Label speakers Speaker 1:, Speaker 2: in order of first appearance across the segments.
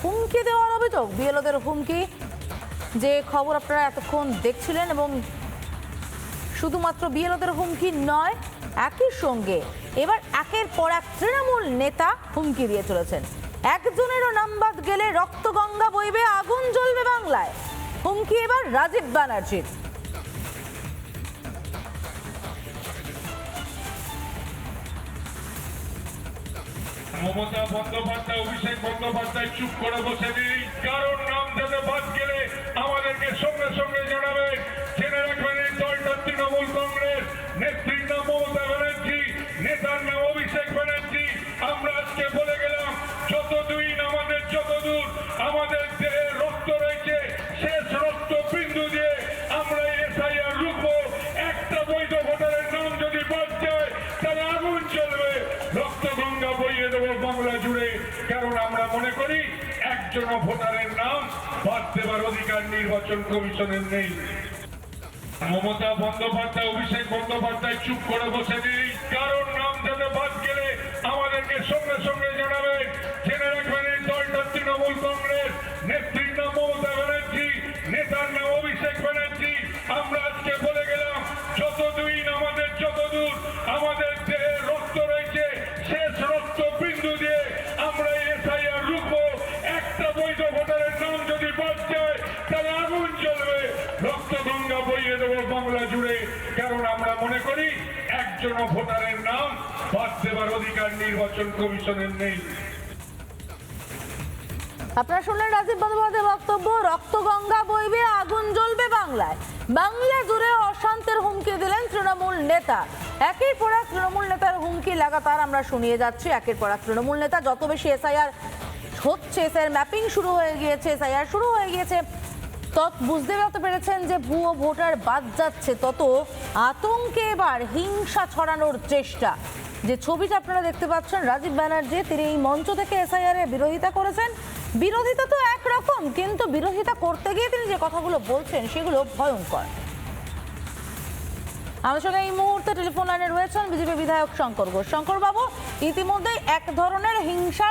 Speaker 1: হুমকি দেওয়ার অভিযোগ বিএলওদের হুমকি। যে খবর আপনারা এতক্ষণ দেখছিলেন এবং শুধুমাত্র বিএলওদের হুমকি নয়, একই সঙ্গে এবার একের পর এক তৃণমূল নেতা হুমকি দিয়ে চলেছেন। একজনেরও নাম বাদ গেলে রক্তগঙ্গা বইবে, আগুন জ্বলবে বাংলায়। হুমকি এবার রাজীব ব্যানার্জির।
Speaker 2: মমতা বন্দ্যোপাধ্যায়, অভিষেক বন্দ্যোপাধ্যায়, চুপ করে বসে নেই। কারোর নাম যাতে বাদ গেলে আমাদেরকে সঙ্গে সঙ্গে জানাবে। জেনে রাখবেন এই দলটা তৃণমূল কংগ্রেস। নেত্রীর নাম মমতা ব্যানার্জি, নেতার নাম অভিষেক ব্যানার্জি। আমরা একজন ভোটারের নাম বাদ দেবার অধিকার নির্বাচন কমিশনের নেই। মমতা বন্দ্যোপাধ্যায়, অভিষেক বন্দ্যোপাধ্যায় চুপ করে বসে নেই। কারোর নাম যাতে বাদ গেলে আমাদেরকে সঙ্গে সঙ্গে জানাবে। জেনে রাখবেন এই দলটা তৃণমূল কংগ্রেস। একজন ভোটারের নাম বাদ দেবার অধিকার নির্বাচন কমিশনের নেই।
Speaker 1: আপনারা শুনলেন রাজীব বন্দ্যোপাধ্যায়ের বক্তব্য, রক্তগঙ্গা বইবে, আগুন জ্বলবে বাংলায়। বাংলা জুড়ে অশান্তের হুমকি দিলেন তৃণমূল নেতা। একের পর এক তৃণমূল নেতার হুমকি লাগাতার আমরা শুনিয়ে যাচ্ছি, একের পর এক তৃণমূল নেতা। যত বেশি এসআইআর হচ্ছে, এসআইআর ম্যাপিং শুরু হয়ে গিয়েছে, এসআইআর শুরু হয়ে গিয়েছে তত বুঝতে পারতে পেরেছেন যে ভুয়ো ভোটার বাদ যাচ্ছে, তত আতঙ্কে এবার হিংসা ছড়ানোর চেষ্টা। যে ছবিটা আপনারা দেখতে পাচ্ছেন, রাজীব ব্যানার্জি, তিনি এই মঞ্চ থেকে এসআইআর বিরোধিতা করেছেন। বিরোধিতা তো একরকম, কিন্তু বিরোধিতা করতে গিয়ে তিনি যে কথাগুলো বলছেন, সেগুলো ভয়ঙ্কর। আমার সঙ্গে এই মুহূর্তে টেলিফোন লাইনে রয়েছেন বিজেপি বিধায়ক শঙ্কর ঘোষ। শঙ্কর বাবু, ইতিমধ্যেই এক ধরনের হিংসা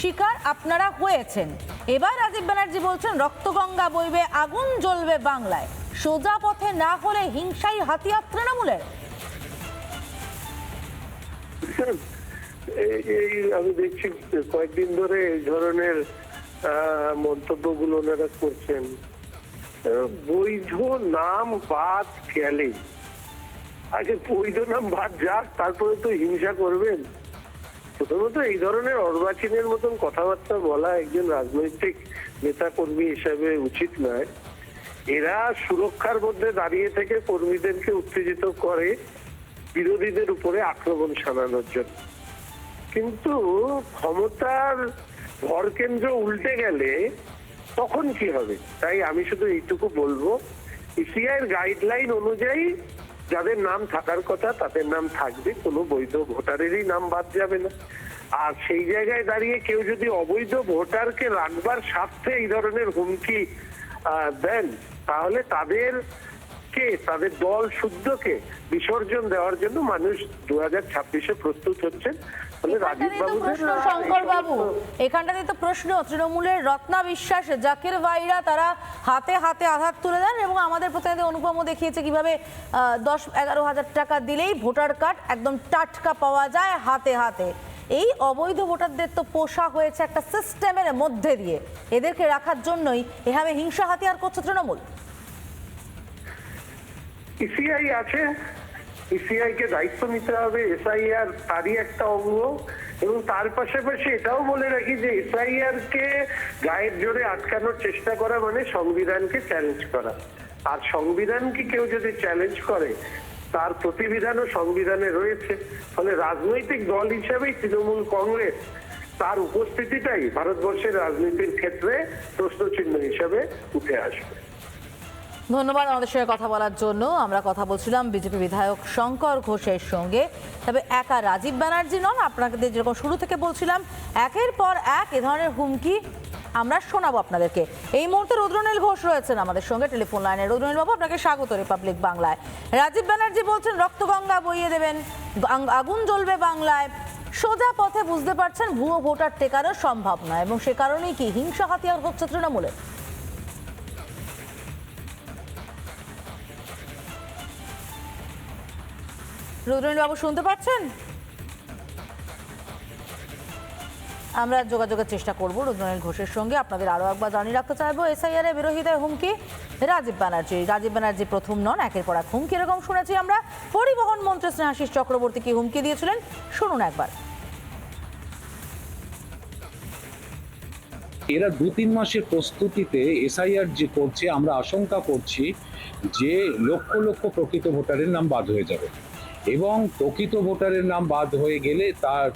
Speaker 1: শিকার আপনারা হয়েছেন। এবার রাজীব ব্যানার্জি বলছেন, রক্তগঙ্গা বইবে, আগুন জ্বলবে বাংলায়। সোজা পথে না হলে হিংসাই হাতিয়ার তৃণমূলের।
Speaker 3: এই আমি দেখছি কয়েকদিন ধরে এই ধরনের মন্তব্যগুলো ওনারা করছেন। বৈধ নাম বাদ গেলে আগে বৈধ নাম বাদ যাক, তারপরে তো হিংসা করবেন। প্রথমত এই ধরনের অর্বাচীনের মতন কথাবার্তা বলা একজন রাজনৈতিক নেতা কর্মী হিসাবে উচিত নয়। এরা সুরক্ষার মধ্যে দাঁড়িয়ে থেকে কর্মীদেরকে উত্তেজিত করে, বিরোধীদের উপরে আক্রমণ শানানোর জন্য। কিন্তু ক্ষমতার ভরকেন্দ্র উল্টে গেলে তখন কি হবে? তাই আমি শুধু এইটুকু বলব ইসিআইয়ের গাইডলাইন অনুযায়ী যাদের নাম থাকার কথা, তাদের নাম থাকবে, কোনো বৈধ ভোটারেরই নাম বাদ যাবে না। আর সেই জায়গায় দাঁড়িয়ে কেউ যদি অবৈধ ভোটারকে রাখবার স্বার্থে এই ধরনের হুমকি দেন, তাহলে তাদের কে তাদের দল শুদ্ধকে বিসর্জন দেওয়ার জন্য মানুষ দু হাজার ছাব্বিশে প্রস্তুত হচ্ছেন। ফলে
Speaker 1: এখানটাতেই তো প্রশ্ন শঙ্কর বাবু। এখানটাতে তো প্রশ্ন তৃণমূলের রত্না বিশ্বাস জাকির ভাইরা তারা হাতে হাতে আঘাত তুলে দেন এবং আমাদের প্রতিনিধি অনুপমও দেখিয়েছে কীভাবে দশ এগারো হাজার টাকা দিলেই ভোটার কার্ড একদম টাটকা পাওয়া যায় হাতে হাতে। এই অবৈধ ভোটারদের তো পোষা হয়েছে একটা সিস্টেমের মধ্যে দিয়ে। এদেরকে রাখার জন্যই এভাবে হিংসা হাতিয়ার করছে তৃণমূল।
Speaker 3: ইসিআই আছে ইসিআই কে দায়িত্ব নিতে হবে এসআইআর তারই একটা অঙ্গ। এবং তার পাশাপাশি এটাও বলে রাখি যে এসআইআর কে গায়ের জোরে আটকানোর চেষ্টা করা মানে সংবিধানকে চ্যালেঞ্জ করা। আর সংবিধানকে কেউ যদি চ্যালেঞ্জ করে, তার প্রতিবিধানও সংবিধানে রয়েছে। ফলে রাজনৈতিক দল হিসাবেই তৃণমূল কংগ্রেস তার উপস্থিতিটাই ভারতবর্ষের রাজনীতির ক্ষেত্রে প্রশ্নচিহ্ন হিসাবে উঠে আসবে।
Speaker 1: ধন্যবাদ আমাদের সঙ্গে কথা বলার জন্য। আমরা কথা বলছিলাম বিজেপি বিধায়ক শঙ্কর ঘোষের সঙ্গে। তবে একা রাজীব ব্যানার্জি নন, আপনাদের যেরকম শুরু থেকে বলছিলাম, একের পর এক এ ধরনের হুমকি আমরা শোনাবো আপনাদেরকে। এই মুহূর্তে রুদ্রনীল ঘোষ রয়েছেন আমাদের সঙ্গে, টেলিফোন লাইনে। রুদ্রনীল বাবু, আপনাকে স্বাগত রিপাবলিক বাংলায়। রাজীব ব্যানার্জি বলছেন রক্তগঙ্গা বইয়ে দেবেন আগুন জ্বলবে বাংলায়। সোজা পথে বুঝতে পারছেন, ভুয়ো ভোটার টেকারও সম্ভব নয়। এবং সে কারণেই কি হিংসা হাতিয়ার হচ্ছে তৃণমূলের? রুদ্রনীল বাবু শুনতে পাচ্ছেন? আমরা যোগাযোগের চেষ্টা করব রুদ্রনীল ঘোষের সঙ্গে। আপনাদের আরও একবার জানিয়ে রাখতে চাইব এসআইআর এর বিরোধিতায় হুমকি। রাজীব ব্যানার্জি রাজীব ব্যানার্জি প্রথম নন, একের পর এক হুমকি এরকম শুনেছি আমরা। পরিবহন মন্ত্রী স্নেহাশিস চক্রবর্তী কি হুমকি দিয়েছিলেন? শুনুন একবার।
Speaker 4: এরা দু তিন মাসের প্রস্তুতিতে এসআইআর যে করছে। আমরা আশঙ্কা করছি যে লক্ষ লক্ষ প্রকৃত ভোটারের নাম বাদ হয়ে যাবে। এবং প্রকৃত ভোটারের নাম বাদ হয়ে গেলে তার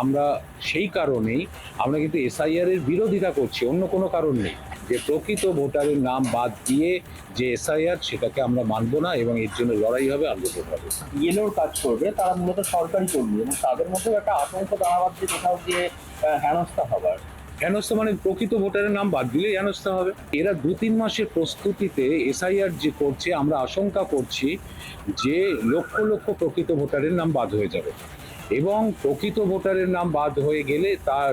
Speaker 4: আমরা সেই কারণেই আমরা কিন্তু এসআইআর এর বিরোধিতা করছি, অন্য কোনো কারণ নেই। যে প্রকৃত ভোটারের নাম বাদ দিয়ে যে এসআইআর সেটাকে আমরা মানব না এবং এর জন্য লড়াই হবে, আন্দোলন হবে।
Speaker 5: ইয়েলোর কাজ করবে, তারা মূলত সরকারি কর্মী এবং তাদের মধ্যেও একটা আতঙ্ক দাঁড়াবার যে কোথাও গিয়ে হেনস্থা হবার।
Speaker 4: হেনস্থা মানে প্রকৃত ভোটারের নাম বাদ দিলেই হেনস্থা হবে। এরা দু তিন মাসের প্রস্তুতিতে এসআইআর যে করছে, আমরা আশঙ্কা করছি যে লক্ষ লক্ষ প্রকৃত ভোটারের নাম বাদ হয়ে যাবে। এবং প্রকৃত ভোটারের নাম বাদ হয়ে গেলে তার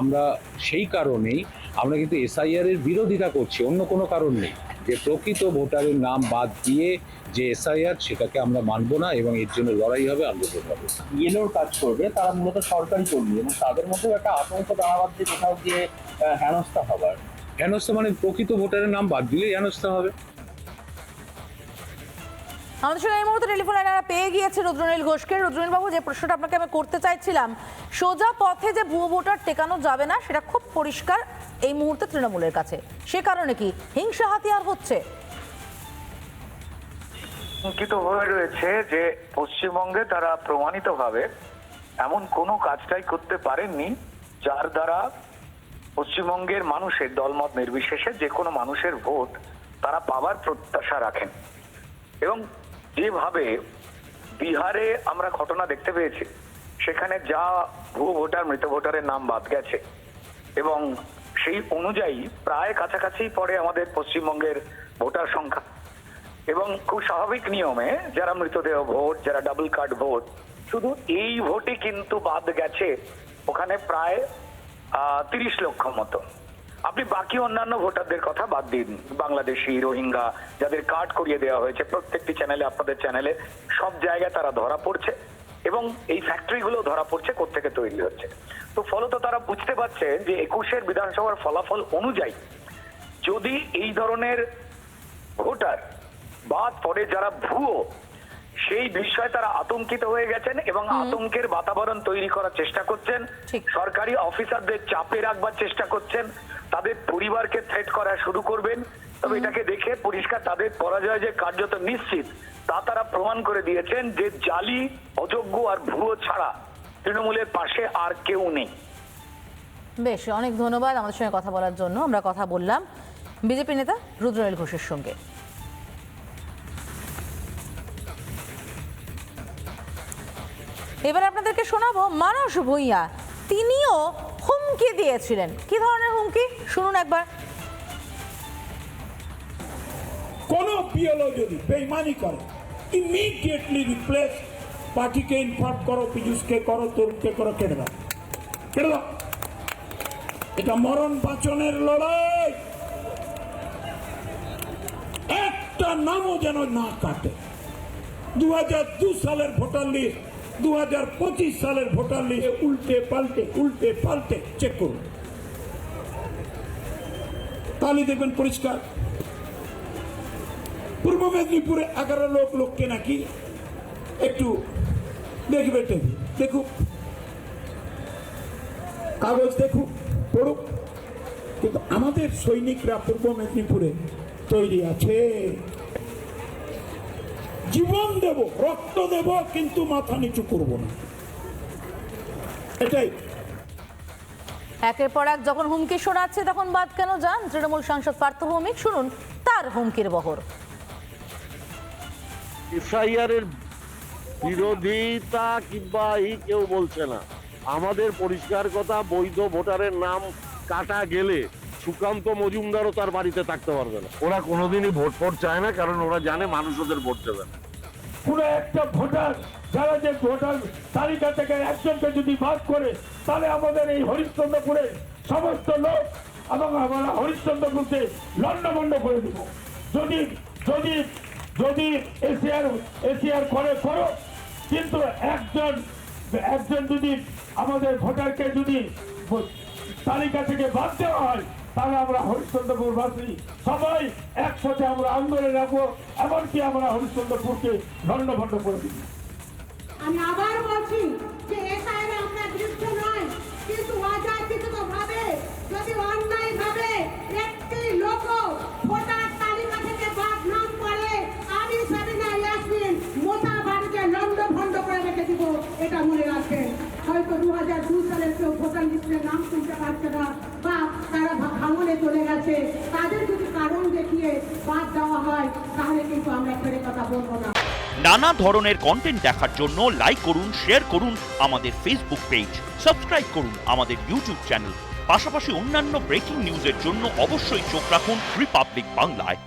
Speaker 4: আমরা সেই কারণেই আমরা কিন্তু এসআইআর এর বিরোধিতা করছি, অন্য কোনো কারণ নেই। যে প্রকৃত ভোটারের নাম বাদ দিয়ে যে এসআইআর সেটাকে আমরা মানব না এবং এর জন্য লড়াই হবে আন্দোলন হবে
Speaker 5: ইয়েলোর কাজ করবে তারা মূলত সরকারি কর্মী এবং তাদের মধ্যেও একটা আতঙ্ক দাঁড়াবার যে কোথাও গিয়ে হেনস্থা হবার।
Speaker 4: হেনস্থা মানে প্রকৃত ভোটারের নাম বাদ দিলেই হেনস্থা হবে।
Speaker 1: আমাদের সঙ্গে এই মুহূর্তে টেলিফোন লাইনারা পেয়ে গিয়েছে রুদ্রনীল ঘোষকে। রুদ্রনীল বাবু যে প্রশ্নটা আপনাকে আমি করতে চাইছিলাম সোজা পথে যে ভুয়ো ভোটার টেকানো যাবে না সেটা খুব পরিষ্কার এই মুহূর্তে তৃণমূলের কাছে। সে কারণে কি হিংসা হাতিয়ার হচ্ছে?
Speaker 6: আতঙ্কিত হয়ে রয়েছে যে পশ্চিমবঙ্গে তারা প্রমাণিতভাবে এমন কোনো কাজটাই করতে পারেননি যার দ্বারা পশ্চিমবঙ্গের মানুষের দলমত নির্বিশেষে যে কোনো মানুষের ভোট তারা পাবার প্রত্যাশা রাখেন। এবং যেভাবে বিহারে আমরা ঘটনা দেখতে পেয়েছি, সেখানে যা ভুয়ো ভোটার, মৃত ভোটারের নাম বাদ গেছে এবং সেই অনুযায়ী প্রায় কাছাকাছি পড়ে আমাদের পশ্চিমবঙ্গের ভোটার সংখ্যা। এবং খুব স্বাভাবিক নিয়মে যারা মৃতদেহ ভোট, যারা ডাবল কার্ড ভোট, শুধু এই ভোটে কিন্তু বাদ গেছে ওখানে প্রায় তিরিশ লক্ষ মতো। আপনি বাকি অন্যান্য ভোটারদের কথা বাদ দিন। বাংলাদেশি, রোহিঙ্গা, যাদের কার্ড করিয়ে দেওয়া হয়েছে, প্রত্যেকটি চ্যানেলে আপনাদের চ্যানেলে সব জায়গায় তারা ধরা পড়ছে এবং এই ফ্যাক্টরিগুলো ধরা পড়ছে, কোত্থেকে তৈরি হচ্ছে। তো ফলত তারা বুঝতে পারছে যে একুশের বিধানসভার ফলাফল অনুযায়ী যদি এই ধরনের ভোটার বাদ পরে যারা ভুয়ো সেই বিষয়ে তারা আতঙ্কিত হয়ে গেছেন এবং আতঙ্কের বাতাবরণ তৈরি করার চেষ্টা করছেন। সরকারি অফিসারদের চাপে রাখবার চেষ্টা করছেন। তাদের পরিবারকে থ্রেট করা শুরু করবেন। তবে এটাকে দেখে পরিষ্কার তাদের পরাজয় যে কার্যত নিশ্চিত তা তারা প্রমাণ করে দিয়েছেন যে জালি অযোগ্য আর ভুয়ো ছাড়া তৃণমূলের পাশে আর কেউ নেই।
Speaker 1: বেশ অনেক ধন্যবাদ আমাদের সঙ্গে কথা বলার জন্য। আমরা কথা বললাম বিজেপি নেতা রুদ্রনীল ঘোষের সঙ্গে। এবার আপনাদেরকে শোনাবো মানস ভূঁইয়া। তিনিও হুমকি দিয়েছিলেন। কি ধরনের হুমকি? শুনুন একবার।
Speaker 7: কোন পিএলও যদি বেইমানি করে ইমিডিয়েটলি রিপ্লেস পার্টিকে ইনফর্ম করো, পীযুষকে করো, তরুণকে করো, কেটে দাও। কেটে দাও। এটা মরণ বাঁচনের লড়াই। একটা নামও যেন না কাটে। দু সালের ভোটার লিস্ট দু সালের ভোটার লিস্ট উল্টে পাল্টে উল্টে পাল্টে চেক করুন। তাহলে দেখবেন পরিষ্কার। পূর্ব মেদিনীপুরে এগারো লোক, লোককে নাকি একটু দেখবে টেবি দেখুক কাগজ দেখুক পড়ুক কিন্তু আমাদের সৈনিকরা পূর্ব মেদিনীপুরে তৈরি আছে। জীবন দেব রক্ত দেব কিন্তু মাথা নিচু করব না। এটাই।
Speaker 1: একের পর এক যখন হুমকি শোনাচ্ছে তখন বাদ কেন যান? তৃণমূল সাংসদ পার্থ ভৌমিক শুনুন তার হুমকির বহর।
Speaker 8: এসআইআরের বিরোধিতা কিংবা এই কেউ বলছে না। আমাদের পরিষ্কার কথা বৈধ ভোটারের নাম কাটা গেলে সুকান্ত মজুমদারও তার বাড়িতে থাকতে পারবে না। ওরা কোনোদিনই ভোট ফোট চায় না কারণ ওরা জানে মানুষ ওদের ভোট দেবে না।
Speaker 7: কোনো একটা ভোটার যারা যে ভোটার তালিকা থেকে একজনকে যদি বাদ করে তাহলে আমাদের এই হরিশ্চন্দ্রপুরের সমস্ত লোক এবং আমরা হরিশ্চন্দ্রপুরকে লন্ডভন্ড করে দিব। যদি যদি যদি এশিয়ার এশিয়ার করে করো। কিন্তু একজন একজন যদি আমাদের ভোটারকে যদি তালিকা থেকে বাদ দেওয়া হয় তাহলে আমরা হরিশ্চন্দ্রপুরবাসী সবাই একসাথে আমরা আন্দোলনে রাখব, এমনকি আমরা হরিশ্চন্দ্রপুরকে দণ্ডভণ্ড করে দিব।
Speaker 9: আমি আবার বলছি যে এসআইআর আপনার বিরুদ্ধে নয় কিন্তু অযাচিত ভাবে যদি অন্যায় ভাবে একটি লোক ভোটার তালিকা থেকে বাদ নাম করে আমি সাবিনা ইয়াসমিন মোটা বাড়িতে লন্ড ভন্ড করে রেখে দিব এটা মনে রাখবেন হয়তো দু হাজার দু কেউ ভোটার লিস্টের নাম পারছে না, বা তারা ভাঙনে চলে গেছে। তাদের যদি কারণ দেখিয়ে বাদ দেওয়া হয়, তাহলে কিন্তু আমরা কথা বলব না।
Speaker 10: নানা ধরনের কন্টেন্ট দেখার জন্য লাইক করুন শেয়ার করুন আমাদের ফেসবুক পেজ সাবস্ক্রাইব করুন আমাদের ইউটিউব চ্যানেল পাশাপাশি অন্যান্য ব্রেকিং নিউজের জন্য অবশ্যই চোখ রাখুন রিপাবলিক বাংলায়